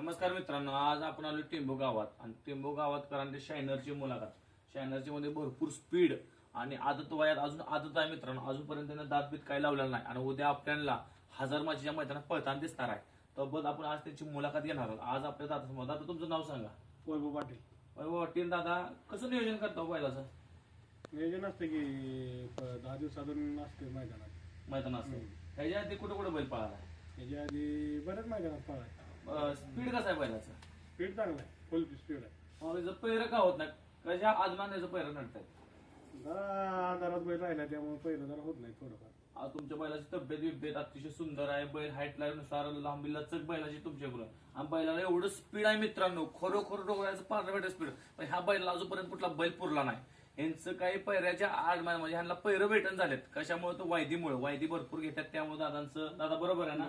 नमस्कार मित्रांनो आज आपण आलो टेंबू गावात. आणि टेंबू गावात करांचे शायनरची मुलाखत. शायनरची मध्ये भरपूर स्पीड आणि आदत वयात अजून आदत आहे मित्रांनो. अजूनपर्यंत त्यांना दात बीत काही लावलेला नाही. आणि उद्या आपल्याला हजार माचीच्या मैदानात पळताना दिसणार आहे. तब्बत आपण आज त्यांची मुलाखत घेणार आहोत. आज आपल्या दादा दादा तुमचं नाव सांगा. वैभव पाटील. वैभव वाटील दादा कसं नियोजन करतो बैलाचं? नियोजन असतं की दहा दिवसातून असते मैदानात. मैदान असतं ह्याच्या आधी कुठे कुठे बैल पळाला? त्याच्या आधी बरेच मैदानात पळाय स्पीड कसं आहे बैलाचं? स्पीड चांगला आहे. फुल स्पीड आहे. मग पैरं का होत नाही कशा आजमान याचं पैरं नडतात जरा आधारात बैल राहिला त्यामुळे पहिलं जरा होत नाही थोडंफार. आज तुमच्या बैलाची तब्येत बिब्येत अतिशय सुंदर आहे. बैल हाईटनुसार लांबी लचक बैलाची तुमच्याकडून आणि बैलाला एवढं स्पीड आहे मित्रांनो. खरोखर डोळ्याचं पार्लमेंट स्पीड पण ह्या बैलाला अजूनपर्यंत कुठला बैल पुरला नाही. यांचं काही पैऱ्याच्या आड म्हणजे ह्यांना पैरं भेटन झालेत. कशामुळे तो वायदीमुळे. वायदी भरपूर घेतात त्यामुळे दादांचं दादा बरोबर आहे ना.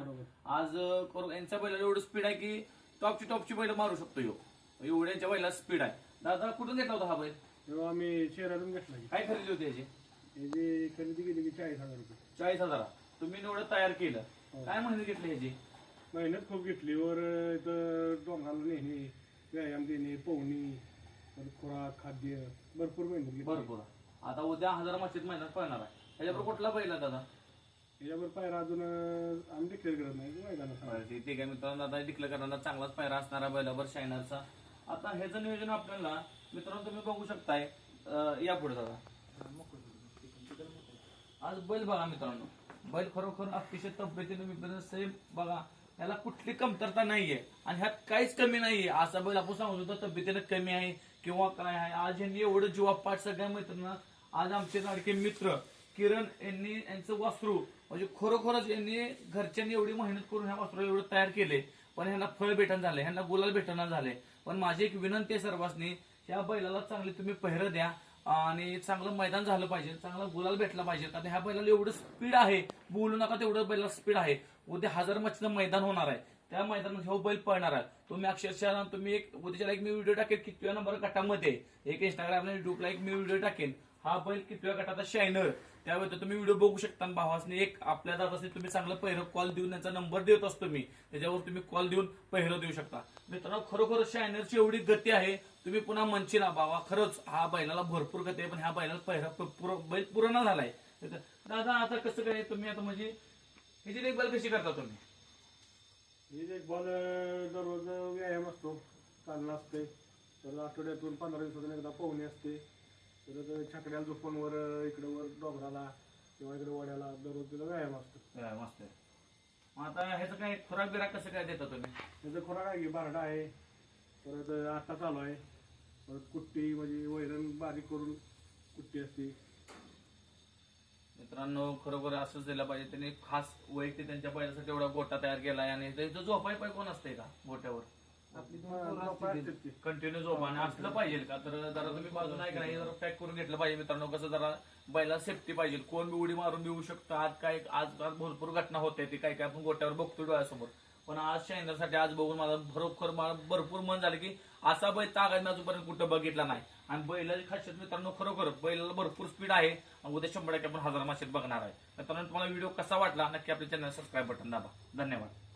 आज यांच्या बैलाला एवढं स्पीड आहे की टॉपची टॉपची बैल मारू शकतो यो. एवढ्यांच्या बैला स्पीड आहे. दादा कुठून घेतला होता हा बैल? तेव्हा आम्ही शहरातून घेतला काय खरेदी होती याची? त्याची खरेदी केली की चाळीस हजार रुपये. चाळीस हजारा. तुम्ही एवढं तयार केलं. हो. काय महिने घेतली ह्याची? मेहनत खूप घेतली. वर इथं डोंगराला नेणे व्यायाम देणे पोहणी खुराक खाद्य भरपूर मेहनत भरपूर. आता उद्या हजार माशीत महिन्यात पळणार आहे. ह्याच्याबरोबर कुठला बैल आहे दादा? याच्यावर पायरा अजून अं, आम्ही डिक्लेअर करत नाही मैदानात. बरं, ते- ठीक आहे मित्रांनो दादा डिक्लेअर करणारा चांगलाच पायरा असणारा बैलावर शायनरचा. आता ह्याचं नियोजन आपल्याला मित्रांनो तुम्ही बघू शकताय. अं, या पुढे दादा. आज बैल बघा मित्रांनो. बैल खरोखर अतिशय तब्येतीने बिब्येतीने सेम बघा याला कुठली कमतरता नाहीये. आणि ह्यात काहीच कमी नाहीये. असा बैल आपण सांगू शकतो तब्येतीने कमी आहे. किंवा काय आहे? आज यांनी एवढं जीवापाठ सगळ्या मैत्रिणींना आज आमचे लाडके मित्र किरण यांनी यांचं वासरू म्हणजे खरोखरच यांनी घरच्यांनी एवढी मेहनत करून ह्या वासरू एवढं तयार केले पण ह्यांना फळ भेटण झाले ह्यांना गुलाल भेटणं झाले. पण माझी एक विनंती आहे सर्वांनी ह्या बैलाला चांगली तुम्ही पहिरं द्या आणि चांगलं मैदान झालं पाहिजे चांगला गुलाल भेटला पाहिजे. कारण ह्या बैलाला एवढं स्पीड आहे बोलू नका तेवढं बैलाला स्पीड आहे. उद्या हजार मच्छीचं मैदान होणार आहे. त्या मैदानात हो बैल पळणार आहे. तुम्ही अक्षरशः तुम्ही एक उद्याच्याला एक मी व्हिडिओ टाकेन कितव्या नंबर गटामध्ये. एक इंस्टाग्राम युट्यूबला एक मी व्हिडिओ टाकेन. हा बैल कितव्या गटाचा शायनर त्यावेळी तुम्ही व्हिडिओ बघू शकता. आणि भावासने एक आपल्या दादासने तुम्ही चांगलं पहिरं कॉल देऊन त्यांचा नंबर देत असतो मी. त्याच्यावर तुम्ही कॉल देऊन पहिरं देऊ शकता. मित्रांनो खरोखर शायनरची एवढी गती आहे. तुम्ही पुन्हा म्हणशील बाबा खरंच हा बैलाला भरपूर गती आहे पण ह्या बैलाला पहिरा बैल पुराणा झालाय. दादा आता कसं काय तुम्ही आता म्हणजे ह्याची देखभाल कशी करता तुम्ही? ही एक बॉल दररोज व्यायाम असतो. चालणं असते. तर आठवड्यातून पंधरा दिवसातून एकदा पोहणी असते. परत छकड्याला झोपूनवर इकडं वर डोंगराला किंवा इकडे वड्याला दररोज तिला व्यायाम असतो. मस्त आहे. मग आता ह्याचं काय खुराक बिराक कसं काय देता तुम्ही? त्याचं खोराक आहे की बारडा आहे. परत आटा चालू आहे. परत कुट्टी म्हणजे वैरण बारीक करून कुट्टी असते. मित्रांनो खरोखर असंच दिलं पाहिजे. त्यांनी खास वैयक्तिक त्यांच्या पहिल्यासाठी एवढा गोटा तयार केलाय आणि त्याचं झोपाय पाय कोण असते का गोट्यावर. कंटिन्यू झोपा आणि असलं पाहिजे का? तर जरा तुम्ही बाजूला ऐका नाही जरा पॅक करून घेतलं पाहिजे मित्रांनो. कसं जरा बैला सेफ्टी पाहिजे. कोण बी उडी मारून देऊ शकतं. आज काय आज आज भरपूर घटना होते ती काय काय आपण गोट्यावर बघतो डोळ्यासमोर. पण आज शायनरसाठी आज बघून मला खरोखर मला भरपूर मन झालं की असा बैल तागात मी अजूनपर्यंत कुठं बघितला नाही. आणि बैलाची खासियत मित्रांनो खरोखर बैलाला भरपूर स्पीड आहे आणि उद्या शंभर टक्के आपण हजार माशेत बघणार आहे. मित्रांनो तुम्हाला व्हिडिओ कसा वाटला नक्की आपल्या चॅनल सबस्क्राईब बटन दाबा. धन्यवाद.